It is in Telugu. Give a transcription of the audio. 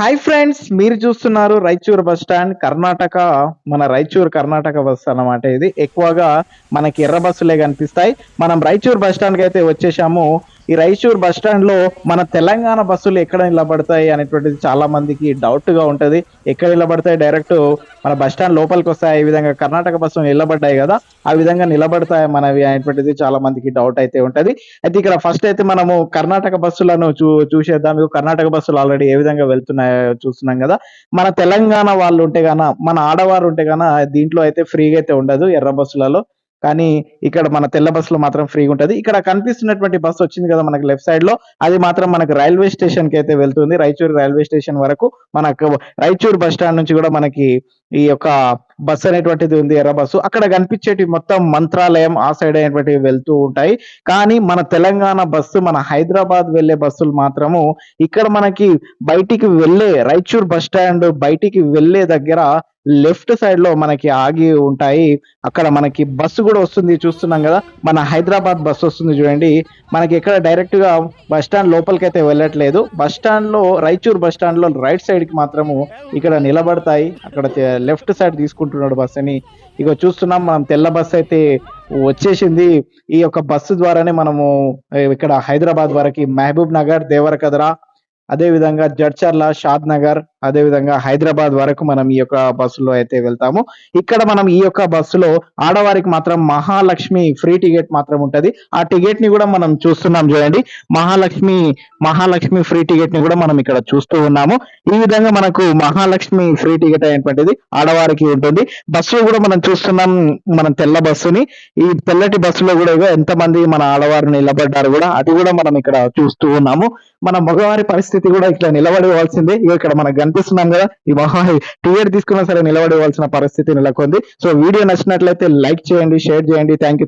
హాయ్ ఫ్రెండ్స్ మీరు చూస్తున్నారు రాయచూర్ బస్ స్టాండ్ కర్ణాటక మన రాయచూర్ కర్ణాటక బస్ అన్నమాట ఇది. ఎక్కువగా మనకి ఎర్ర బస్సులే కనిపిస్తాయి. మనం రాయచూర్ బస్ స్టాండ్కి అయితే వచ్చేసాము. ఈ రైచూర్ బస్ స్టాండ్లో మన తెలంగాణ బస్సులు ఎక్కడ నిలబడతాయి అనేటువంటిది చాలా మందికి డౌట్గా ఉంటది. ఎక్కడ నిలబడతాయి? డైరెక్ట్ మన బస్ స్టాండ్ లోపలికి వస్తాయి. ఈ విధంగా కర్ణాటక బస్సులు నిలబడ్డాయి కదా ఆ విధంగా నిలబడతాయి మనవి అనేటువంటిది చాలా మందికి డౌట్ అయితే ఉంటది. అయితే ఇక్కడ ఫస్ట్ అయితే మనము కర్ణాటక బస్సులను చూ చూసేద్దాం. కర్ణాటక బస్సులు ఆల్రెడీ ఏ విధంగా వెళ్తున్నాయో చూస్తున్నాం కదా. మన తెలంగాణ వాళ్ళు ఉంటే గాన మన ఆడవారు ఉంటే గాన దీంట్లో అయితే ఫ్రీగా అయితే ఉండదు ఎర్ర బస్సులలో. కానీ ఇక్కడ మన తెల్ల బస్సులో మాత్రం ఫ్రీగా ఉంటది. ఇక్కడ కనిపిస్తున్నటువంటి బస్సు వచ్చింది కదా మనకి లెఫ్ట్ సైడ్లో. అది మాత్రం మనకి రైల్వే స్టేషన్కి అయితే వెళ్తుంది. రాయచూరు రైల్వే స్టేషన్ వరకు మనకు రాయచూరు బస్ స్టాండ్ నుంచి కూడా మనకి ఈ యొక్క బస్సు అనేటువంటిది ఉంది ఎర్ర బస్సు అక్కడ కనిపించేటి మొత్తం మంత్రాలయం ఆ సైడ్ అనేటువంటివి వెళ్తూ ఉంటాయి. కానీ మన తెలంగాణ బస్సు మన హైదరాబాద్ వెళ్ళే బస్సులు మాత్రము ఇక్కడ మనకి బయటికి వెళ్ళే రాయచూర్ బస్ స్టాండ్ బయటికి వెళ్ళే దగ్గర లెఫ్ట్ సైడ్లో మనకి ఆగి ఉంటాయి. అక్కడ మనకి బస్సు కూడా వస్తుంది చూస్తున్నాం కదా. మన హైదరాబాద్ బస్సు వస్తుంది చూడండి. మనకి ఇక్కడ డైరెక్ట్గా బస్ స్టాండ్ లోపలికి అయితే వెళ్ళట్లేదు. బస్ స్టాండ్లో రాయచూర్ బస్ స్టాండ్లో రైట్ సైడ్కి మాత్రము ఇక్కడ నిలబడతాయి. అక్కడ లెఫ్ట్ సైడ్ తీసుకుంటున్నాడు బస్ అని. ఇక చూస్తున్నాం మనం తెల్ల బస్ అయితే వచ్చేసింది. ఈ యొక్క బస్సు ద్వారానే మనము ఇక్కడ హైదరాబాద్ వరకు మహబూబ్ నగర్ దేవరకదరా అదే విధంగా జడ్చర్ల షాద్ నగర్ అదే విధంగా హైదరాబాద్ వరకు మనం ఈ యొక్క బస్సులో అయితే వెళ్తాము. ఇక్కడ మనం ఈ యొక్క బస్సులో ఆడవారికి మాత్రం మహాలక్ష్మి ఫ్రీ టికెట్ మాత్రం ఉంటది. ఆ టికెట్ని కూడా మనం చూస్తున్నాం చూడండి. మహాలక్ష్మి మహాలక్ష్మి ఫ్రీ టికెట్ని కూడా మనం ఇక్కడ చూస్తూ ఉన్నాము. ఈ విధంగా మనకు మహాలక్ష్మి ఫ్రీ టికెట్ అయినటువంటిది ఆడవారికి ఉంటుంది. బస్సు కూడా మనం చూస్తున్నాం మనం తెల్ల బస్సుని. ఈ తెల్లటి బస్సులో కూడా ఎంతమంది మన ఆడవారు నిలబడ్డారు కూడా అది కూడా మనం ఇక్కడ చూస్తూ ఉన్నాము. మన మగవారి పరిస్థితి కూడా ఇట్లా నిలబడవలసిందే. ఇక్కడ మన కనిపిస్తున్నాం కదా ఈ మహా టికెట్ తీసుకున్నా సరే నిలబడవలసిన పరిస్థితి నెలకొంది. సో వీడియో నచ్చినట్లయితే లైక్ చేయండి షేర్ చేయండి. Thank you